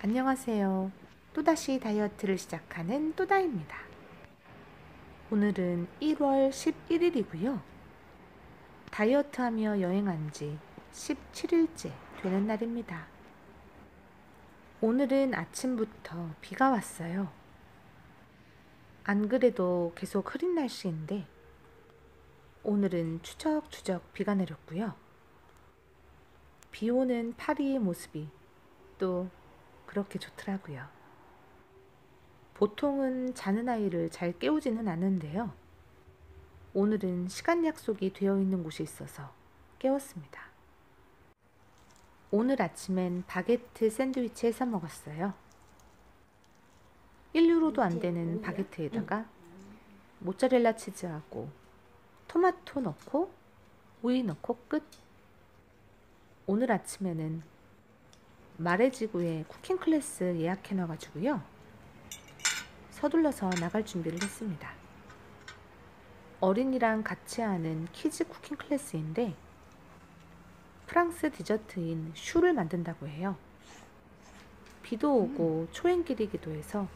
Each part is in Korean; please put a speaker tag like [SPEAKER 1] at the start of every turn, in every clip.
[SPEAKER 1] 안녕하세요. 또다시 다이어트를 시작하는 또다입니다. 오늘은 1월 11일이고요. 다이어트하며 여행한 지 17일째 되는 날입니다. 오늘은 아침부터 비가 왔어요. 안 그래도 계속 흐린 날씨인데 오늘은 추적추적 비가 내렸고요. 비 오는 파리의 모습이 또 그렇게 좋더라고요. 보통은 자는 아이를 잘 깨우지는 않는데요. 오늘은 시간 약속이 되어 있는 곳이 있어서 깨웠습니다. 오늘 아침엔 바게트 샌드위치 해서 먹었어요. 1유로도 안 되는 바게트에다가 모짜렐라 치즈하고 토마토 넣고 우유 넣고 끝. 오늘 아침에는 마레지구에 쿠킹 클래스 예약해 놔가지고요. 서둘러서 나갈 준비를 했습니다. 어린이랑 같이 하는 키즈 쿠킹 클래스인데 프랑스 디저트인 슈를 만든다고 해요. 비도 오고 초행길이기도 해서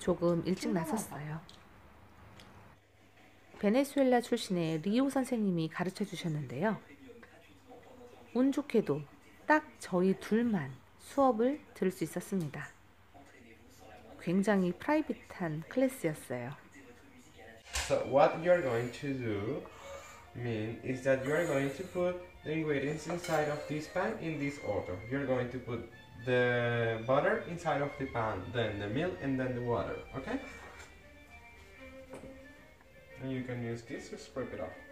[SPEAKER 1] 조금 일찍 나섰어요. 베네수엘라 출신의 리오 선생님이 가르쳐 주셨는데요. 운 좋게도 딱 저희 둘만 수업을 들을 수 있었습니다. 굉장히 프라이빗한 클래스였어요.
[SPEAKER 2] So what you're going to do mean is that you're going to put the ingredients inside of this pan in this order. You're going to put the butter inside of the pan, then the milk and then the water, okay? And you can use this to scrape it off.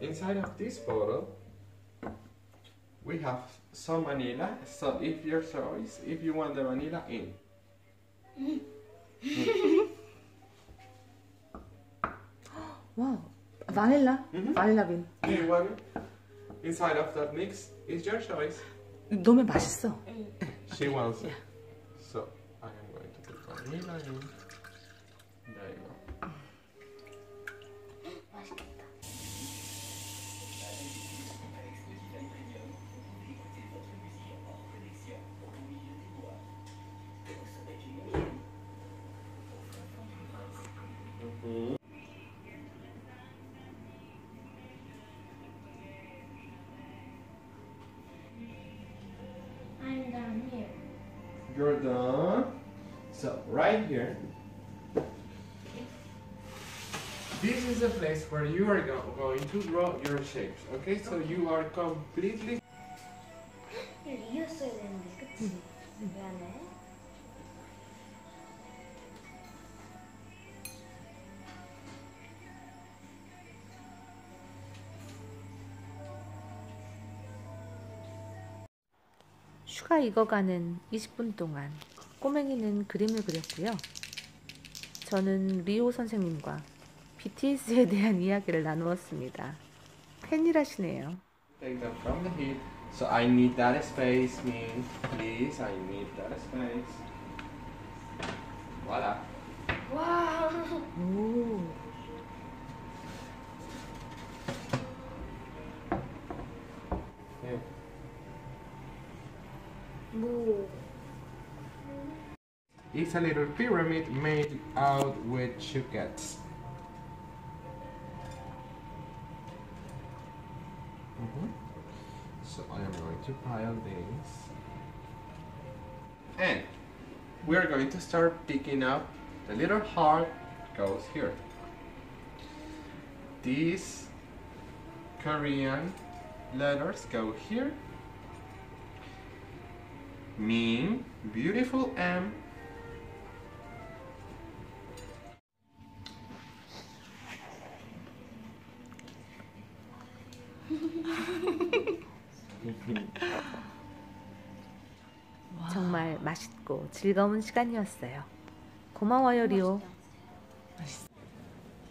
[SPEAKER 2] inside of this bottle we have some vanilla. So if your choice, if you want the vanilla in.
[SPEAKER 1] 와우, 바닐라?
[SPEAKER 2] Mhm.
[SPEAKER 1] 바닐라 빈.
[SPEAKER 2] Do you want it? Inside of that mix is your choice.
[SPEAKER 1] 너무 맛있어.
[SPEAKER 2] She wants it.
[SPEAKER 1] Yeah.
[SPEAKER 2] So I am going to put vanilla in. You're done. So right here. This is the place where you are go- going to draw your shapes. Okay, so you are completely.
[SPEAKER 1] 슈가 익어가는 20분 동안 꼬맹이는 그림을 그렸고요. 저는 리오 선생님과 BTS에 대한 이야기를 나누었습니다. 팬이라시네요.
[SPEAKER 2] Take them from the heat. So I need that space, me. Please, I need that space. It's a little pyramid made out with chouquettes. Mhm. So I am going to pile these. And we are going to start picking up the little heart goes here. These Korean letters go here. Mean, beautiful M
[SPEAKER 1] 정말 맛있고 즐거운 시간이었어요. 고마워요, 리오.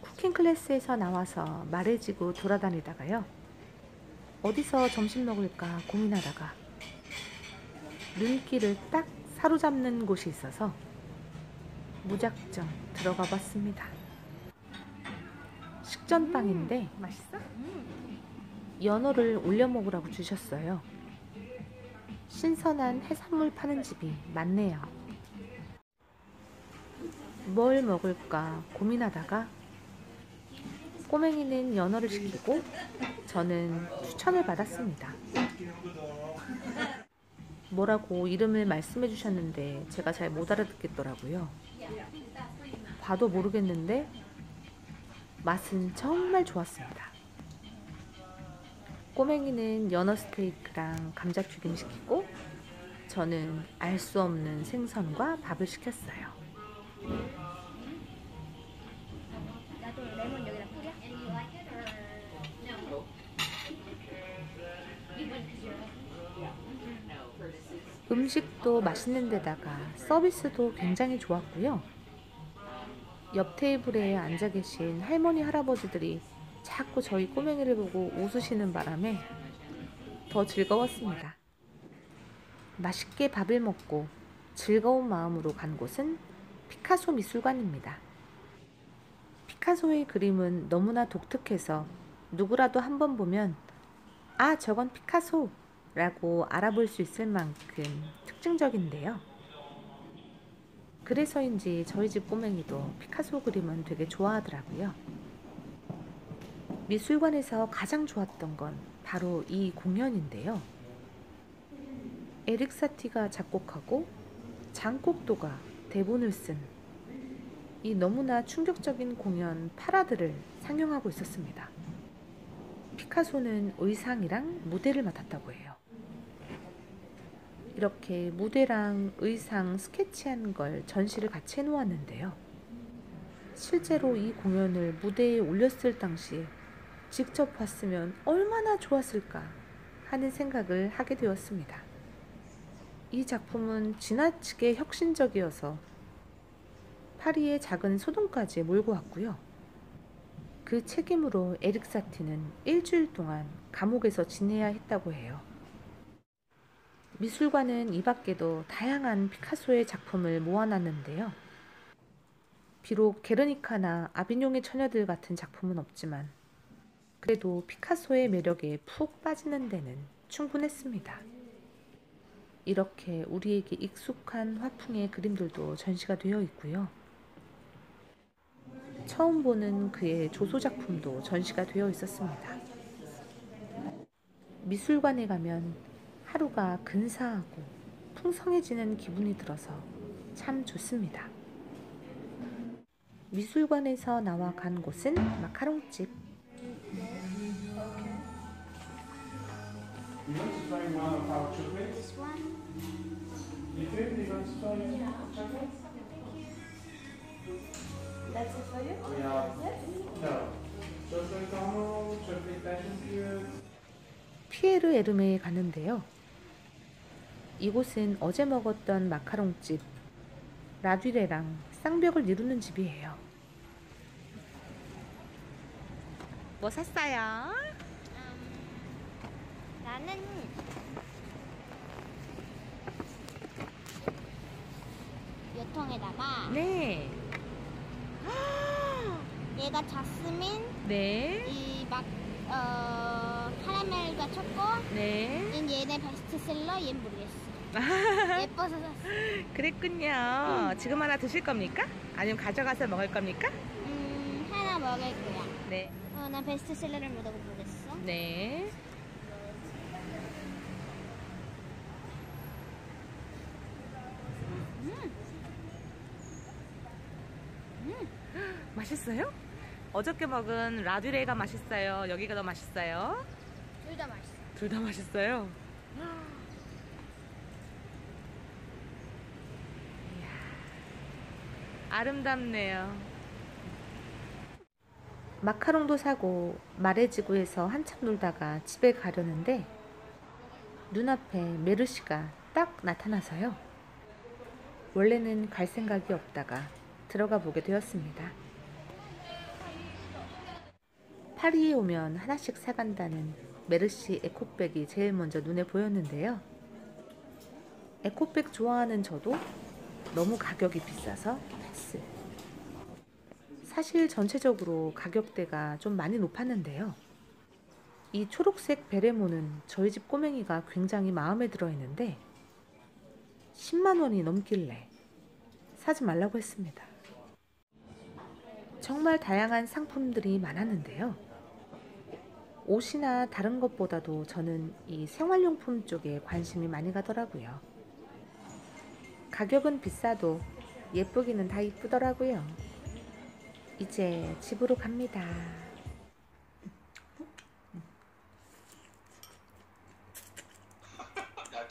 [SPEAKER 1] 쿠킹 클래스에서 나와서 말해지고 돌아다니다가요. 어디서 점심 먹을까 고민하다가 눈길을 딱 사로잡는 곳이 있어서 무작정 들어가 봤습니다. 식전빵인데 맛있어? 연어를 올려 먹으라고 주셨어요. 신선한 해산물 파는 집이 많네요. 뭘 먹을까 고민하다가 꼬맹이는 연어를 시키고 저는 추천을 받았습니다. 뭐라고 이름을 말씀해 주셨는데 제가 잘 못 알아듣겠더라고요. 봐도 모르겠는데 맛은 정말 좋았습니다. 꼬맹이는 연어 스테이크랑 감자 튀김 시키고 저는 알 수 없는 생선과 밥을 시켰어요. 음식도 맛있는 데다가 서비스도 굉장히 좋았고요. 옆 테이블에 앉아 계신 할머니 할아버지들이 자꾸 저희 꼬맹이를 보고 웃으시는 바람에 더 즐거웠습니다. 맛있게 밥을 먹고 즐거운 마음으로 간 곳은 피카소 미술관입니다. 피카소의 그림은 너무나 독특해서 누구라도 한 번 보면 아, 저건 피카소! 라고 알아볼 수 있을 만큼 특징적인데요. 그래서인지 저희 집 꼬맹이도 피카소 그림은 되게 좋아하더라고요. 미술관에서 가장 좋았던 건 바로 이 공연인데요. 에릭 사티가 작곡하고 장곡도가 대본을 쓴 이 너무나 충격적인 공연 파라드를 상영하고 있었습니다. 피카소는 의상이랑 무대를 맡았다고 해요. 이렇게 무대랑 의상 스케치한 걸 전시를 같이 해놓았는데요. 실제로 이 공연을 무대에 올렸을 당시에 직접 봤으면 얼마나 좋았을까 하는 생각을 하게 되었습니다. 이 작품은 지나치게 혁신적이어서 파리의 작은 소돔까지 몰고 왔고요. 그 책임으로 에릭 사티는 일주일 동안 감옥에서 지내야 했다고 해요. 미술관은 이 밖에도 다양한 피카소의 작품을 모아놨는데요. 비록 게르니카나 아비뇽의 처녀들 같은 작품은 없지만 그래도 피카소의 매력에 푹 빠지는 데는 충분했습니다. 이렇게 우리에게 익숙한 화풍의 그림들도 전시가 되어 있고요. 처음 보는 그의 조소 작품도 전시가 되어 있었습니다. 미술관에 가면 하루가 근사하고 풍성해지는 기분이 들어서 참 좋습니다. 미술관에서 나와 간 곳은 마카롱집.
[SPEAKER 3] You want to try one of our chocolates?
[SPEAKER 4] This one?
[SPEAKER 3] You think you want to try chocolate?
[SPEAKER 4] That's it for you?
[SPEAKER 3] We have no chocolate caramel, chocolate passion fruit.
[SPEAKER 1] 피에르 에르메에 가는데요. 이곳은 어제 먹었던 마카롱집 라듀레랑 쌍벽을 이루는 집이에요. 뭐 샀어요?
[SPEAKER 4] 나는 요통에다가
[SPEAKER 1] 네.
[SPEAKER 4] 얘가 자스민,
[SPEAKER 1] 네.
[SPEAKER 4] 이막 어, 카라멜과 초코,
[SPEAKER 1] 네.
[SPEAKER 4] 얘는 얘네 베스트셀러, 얘는 모르겠어. 예뻐서 샀어.
[SPEAKER 1] 그랬군요. 지금 하나 드실 겁니까? 아니면 가져가서 먹을 겁니까?
[SPEAKER 4] 음, 하나 먹을 거야.
[SPEAKER 1] 네.
[SPEAKER 4] 어, 난 베스트셀러를 못 먹어보겠어.
[SPEAKER 1] 네. 맛있어요? 어저께 먹은 라듀레가 맛있어요. 여기가 더 맛있어요.
[SPEAKER 4] 둘 다 맛있어.
[SPEAKER 1] 둘 다 맛있어요. 이야, 아름답네요. 마카롱도 사고 마레지구에서 한참 놀다가 집에 가려는데 눈앞에 메르시가 딱 나타나서요. 원래는 갈 생각이 없다가 들어가 보게 되었습니다. 파리에 오면 하나씩 사간다는 메르시 에코백이 제일 먼저 눈에 보였는데요. 에코백 좋아하는 저도 너무 가격이 비싸서 패스. 사실 전체적으로 가격대가 좀 많이 높았는데요. 이 초록색 베레모는 저희 집 꼬맹이가 굉장히 마음에 들어 했는데 10만 원이 넘길래 사지 말라고 했습니다. 정말 다양한 상품들이 많았는데요. 옷이나 다른 것보다도 저는 이 생활용품 쪽에 관심이 많이 가더라고요. 가격은 비싸도 예쁘기는 다 이쁘더라고요. 이제 집으로 갑니다.
[SPEAKER 5] 야,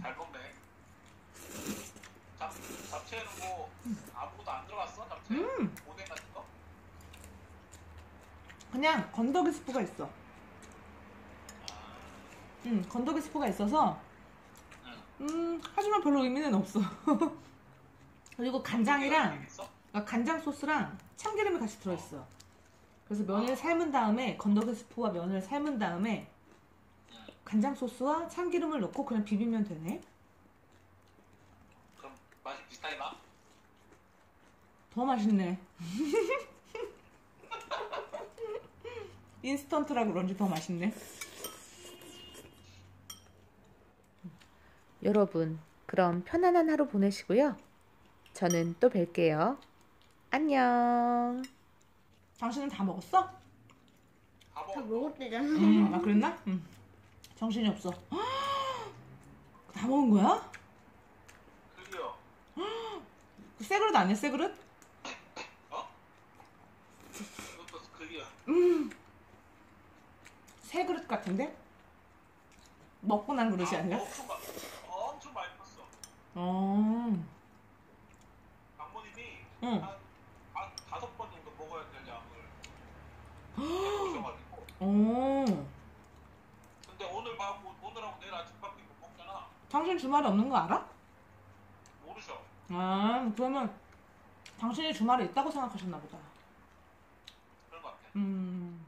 [SPEAKER 5] 잘 먹네. 잡, 잡채는 뭐 아무것도 안 들어갔어? 잡채?
[SPEAKER 6] 음. 그냥 건더기 스프가 있어. 음, 건더기 스프가 있어서, 음, 하지만 별로 의미는 없어. 그리고 간장이랑? 아, 간장 소스랑 참기름이 같이 들어있어. 그래서 면을 삶은 다음에, 건더기 스프와 면을 삶은 다음에, 간장 소스와 참기름을 넣고 그냥 비비면 되네.
[SPEAKER 5] 그럼 맛이 비슷하게 나?
[SPEAKER 6] 더 맛있네. 인스턴트라 그런지 더 맛있네.
[SPEAKER 1] 여러분, 그럼 편안한 하루 보내시고요. 저는 또 뵐게요. 안녕.
[SPEAKER 6] 당신은 다 먹었어?
[SPEAKER 5] 다.
[SPEAKER 4] 먹었대잖아.
[SPEAKER 6] 음, 아 그랬나? 음. 정신이 없어. 다 먹은 거야?
[SPEAKER 5] 클리어.
[SPEAKER 6] 그새 그릇 아니야, 새 그릇?
[SPEAKER 5] 이것도 클리어.
[SPEAKER 6] 새 그릇 같은데? 먹고 난 그릇이
[SPEAKER 5] 아,
[SPEAKER 6] 아니라?
[SPEAKER 5] 엄청, 많- 엄청 많이 컸어.
[SPEAKER 6] 어,
[SPEAKER 5] 장모님이
[SPEAKER 6] 응.
[SPEAKER 5] 한, 한 다섯 번 정도 먹어야 될 양을 오셔가지고.
[SPEAKER 6] 어.
[SPEAKER 5] 근데 오늘 밥, 오늘하고 내일 아침밖에 못 먹잖아.
[SPEAKER 6] 당신 주말에 없는 거 알아?
[SPEAKER 5] 모르셔.
[SPEAKER 6] 아, 그러면 당신이 주말에 있다고 생각하셨나 보다.
[SPEAKER 5] 그런 것 같아.
[SPEAKER 6] 음,